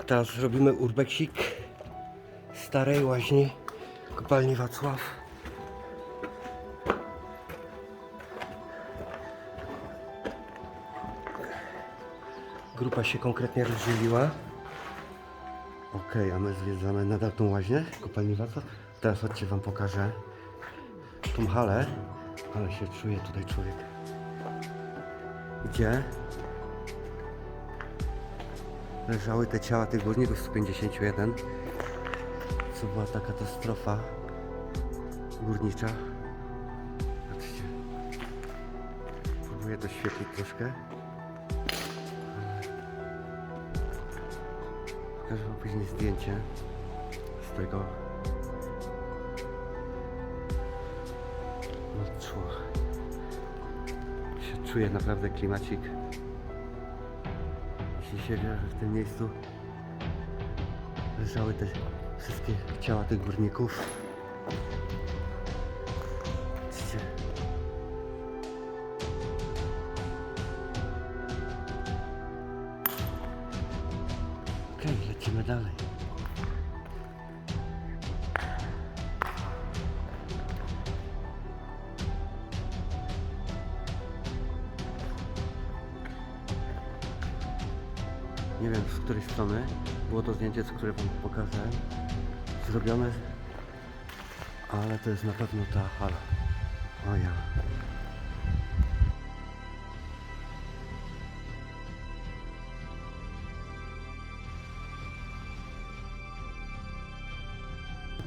A teraz zrobimy urbeksik starej łaźni kopalni Wacław. Grupa się konkretnie rozdzieliła. Okej, a my zwiedzamy nadal tą łaźnię kopalni Wacław. Teraz chodźcie wam pokażę tą halę, ale się czuje tutaj człowiek. Gdzie leżały te ciała tych górników 151, co była ta katastrofa górnicza. Patrzcie. Próbuję doświetlić troszkę. Pokażę wam później zdjęcie z tego. No cóż. Się czuję naprawdę klimacik. Że w tym miejscu leżały te wszystkie ciała tych górników. Nie wiem z której strony było to zdjęcie, które wam pokażę. Zrobione, ale to jest na pewno ta hala. O ja.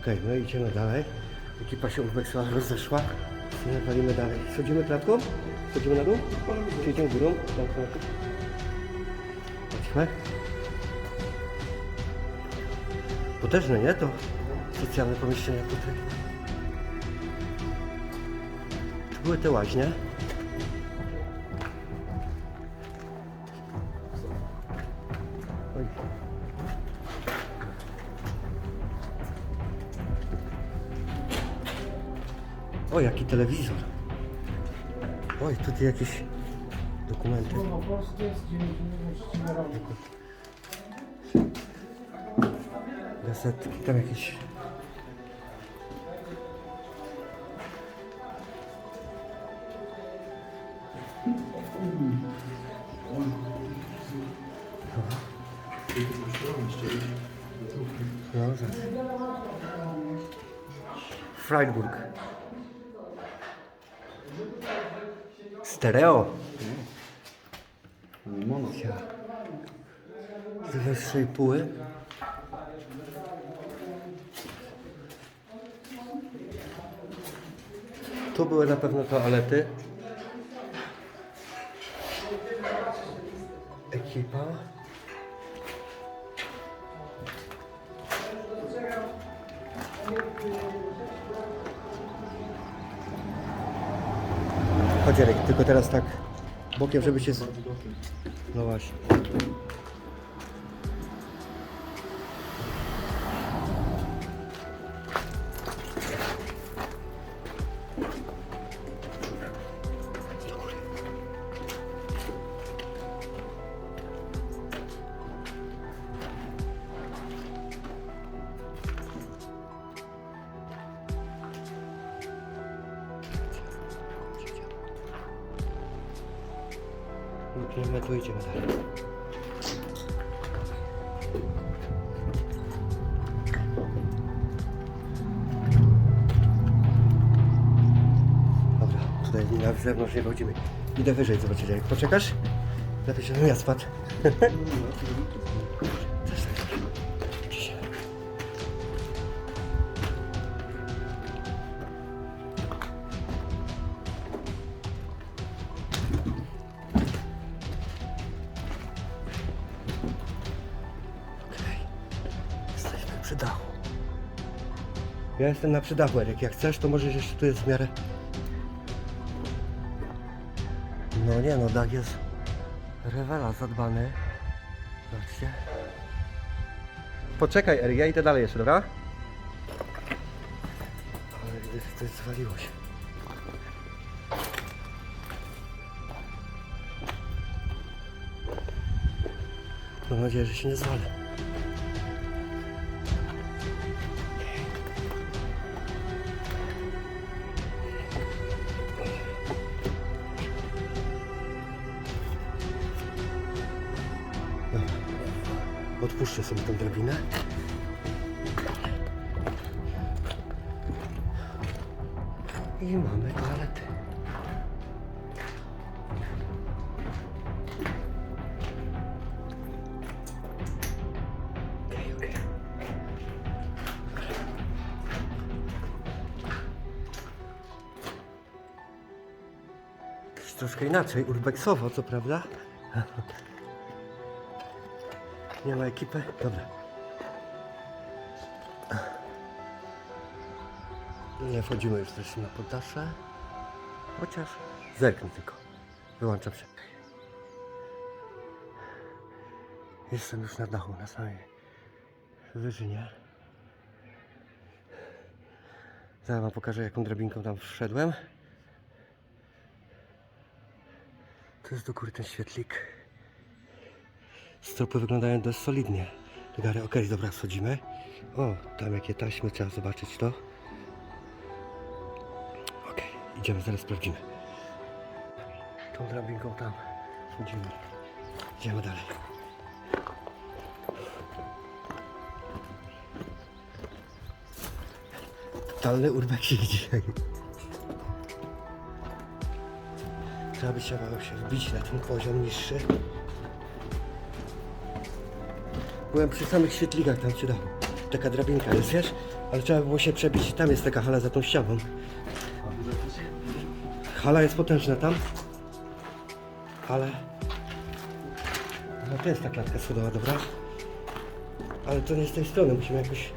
Okej, no i idziemy dalej. Ekipa się ubezpieczała, rozeszła. Walimy dalej. Schodzimy klatką? Schodzimy na dół? Czy idziemy górą? Tak, tak. Chodźmy. Potężne, nie? To socjalne pomieszczenia tutaj. Tu były te łaźnie. O, jaki telewizor. Oj, tutaj jakieś dokumenty. Gazetki, tam jakieś... No, zaraz. Freiburg. Stereo. Mono. Ja. Z wyższej póły. Tu były na pewno toalety. Ekipa. Chodź Jarek, tylko teraz tak bokiem, żeby się... No właśnie. My tu idziemy dalej. Dobra, tutaj na zewnątrz nie chodzimy. Idę wyżej zobaczyć, jak poczekasz? Lepiej się ja spadł. Ja jestem na przydachu, Eryk. Jak chcesz, to możesz jeszcze tu jest w miarę. No nie no, dach jest rewela zadbany. Zobaczcie. Poczekaj, Eryk, ja idę dalej jeszcze, dobra? Ale że coś zwaliło się. Mam nadzieję, że się nie zwalę. Odpuszczę sobie tę drabinę. I mamy toaletę. Troszkę inaczej, urbexowo, co prawda? Nie ma ekipy? Dobra. Nie wchodzimy już też na poddasze. Chociaż zerknę tylko. Wyłączam się. Jestem już na dachu, na samej wyżynie. Zaraz wam pokażę jaką drabinką tam wszedłem. To jest do góry ten świetlik. Stropy wyglądają dość solidnie. Gary, okej, dobra, schodzimy. O, tam jakie taśmy, trzeba zobaczyć to. Okej, idziemy, zaraz sprawdzimy. Tą drabinką tam schodzimy. Idziemy dalej. Totalny urbexik dzisiaj. Trzeba by się wbić na ten poziom niższy. Byłem przy samych świetlikach, tam się. Taka drabinka jest, wiesz? Ale trzeba było się przebić tam jest taka hala za tą ścianą. Hala jest potężna tam. Ale... No to jest ta klatka schodowa, dobra? Ale to nie z tej strony, musimy jakoś...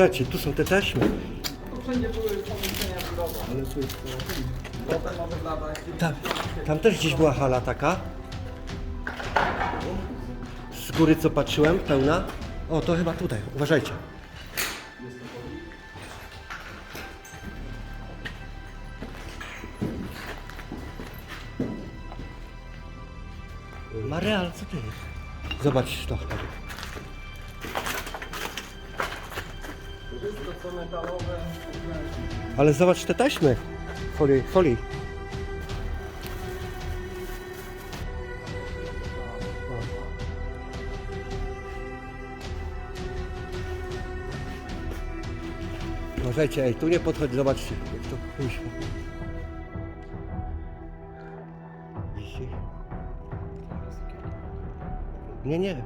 znacie, tu są te taśmy. Ale. Tam, też gdzieś była hala taka. Z góry co patrzyłem, pełna. O, to chyba tutaj, uważajcie. Mareal, co ty? Zobacz to. Metalowe. Ale zobacz te taśmy. Folii, folii. Uważajcie, ej, tu nie podchodź, zobaczcie, jak to. Wisi. Nie, nie.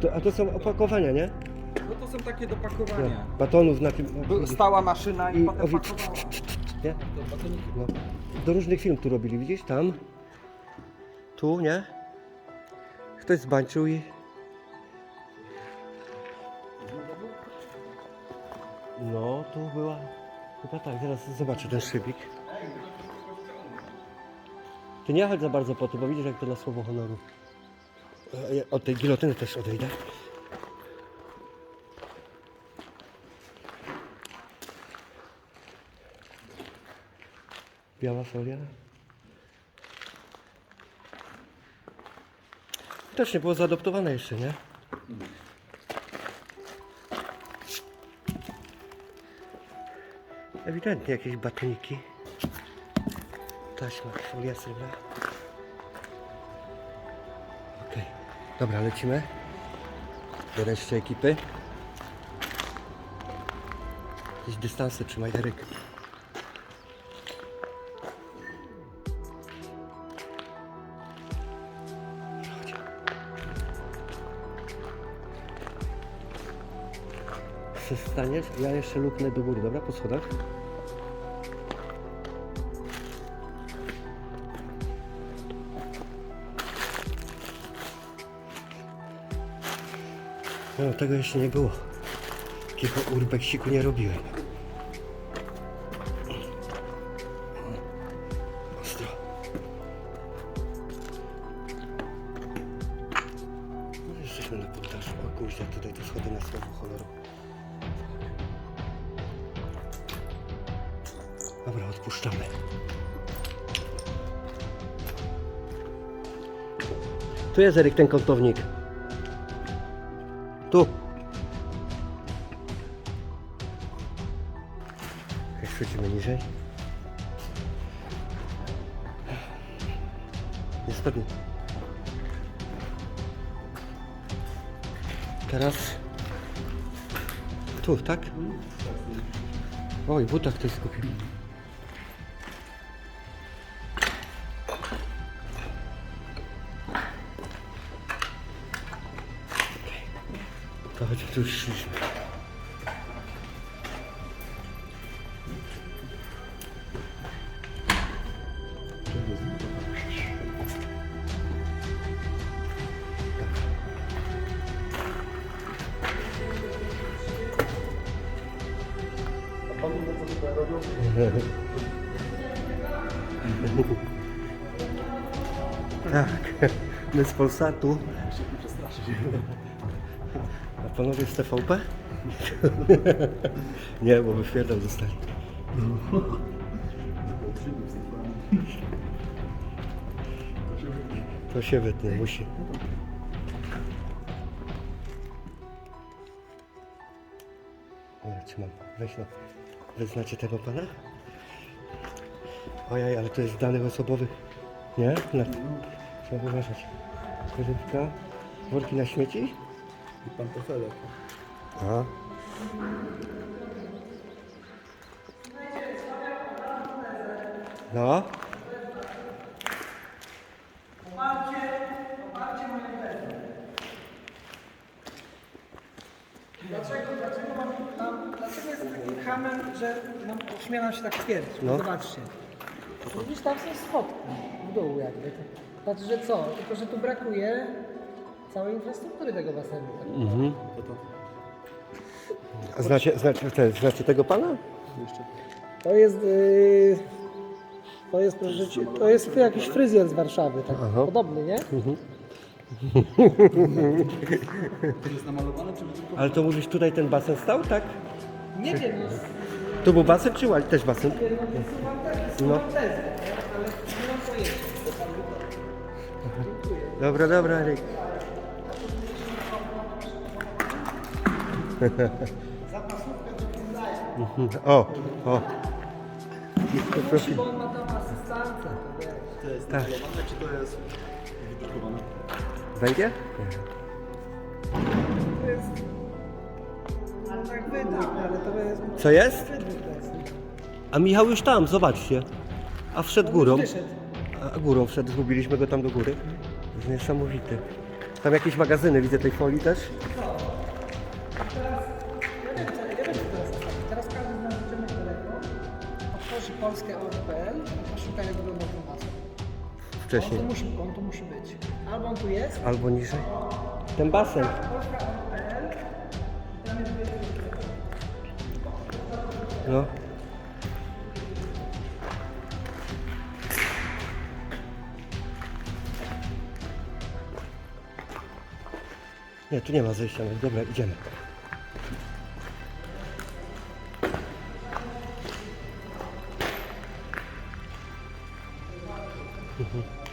To, a to są opakowania, nie? No są takie do pakowania. Batonów na tym. Stała maszyna i, I potem pakowała. Nie? To batoniki. No. Do różnych firm tu robili, widzisz? Tam. Tu, nie? Ktoś zbańczył i... No, tu była... Chyba tak, zaraz zobaczę ten szybik. Ty nie chodź za bardzo po to, bo widzisz jak to na słowo honoru. E, ja Od tej gilotyny też odejdę. Biała folia. Też nie było zaadoptowane jeszcze, nie? Ewidentnie jakieś batoniki. Taśma, folia srebra. Okej, dobra, lecimy. Do reszty ekipy. Jakieś dystanse trzymaj, Eryk. jeszcze ja jeszcze luknę do góry, dobra? Po schodach. No, tego jeszcze nie było. Takiego urbeksiku nie robiłem. Tu jest Eryk ten kątownik. Tu. Schodzimy niżej. Jest pewnie. Teraz tu, tak? Oj, butach ktoś skupił. Chodź, tu szliśmy. Tak, my z Polsatu. A panowie z TVP? Nie, bo by świerdam dostali. To się wytnie, musi. Ja cię mam. Weź no. Wy znacie tego pana? Ojej, ale to jest danych osobowych. Nie? Trzeba uważać. Korzywka. Worki na śmieci? I pantofelek. A. No. Dlaczego, dlaczego, mam tam, dlaczego jest taki hamem, że nam ośmielam się tak twierdzić? No. Zobaczcie. Widzisz, tam są schodki w dół jakby. Znaczy, że co? Tylko, że tu brakuje całej infrastruktury tego basenu. A znacie, znacie, ten, znacie tego pana? To jest... Yy, to jest, proszę cię, to jest jakiś fryzjer z Warszawy, tak Aha. podobny, nie? To jest namalowane, czy tylko Ale to mówisz, tutaj ten basen stał, tak? Nie wiem, no, Tu był basen, czy też basen? wysuwam te- No. wysuwam nie? ale nie. Mhm. O, o. Bo on ma tam asystantę, to to jest Tak. czy to jest wydrukowane? Węgiel? To jest... Ale tak wydruk, ale to jest... Co jest? To. A Michał już tam, zobaczcie. A wszedł górą. A górą wszedł, zgubiliśmy go tam do góry. To jest niesamowity. Tam jakieś magazyny, widzę tej folii też. ORPL i poszuka jak wygląda ten basen. On Wcześniej. tu, musi, on tu musi być. Albo on tu jest, Albo niżej. Ten basen. Polska ORPL, i tam jest wyjście. No. Nie, tu nie ma zejścia. no Dobra, idziemy. Mhm.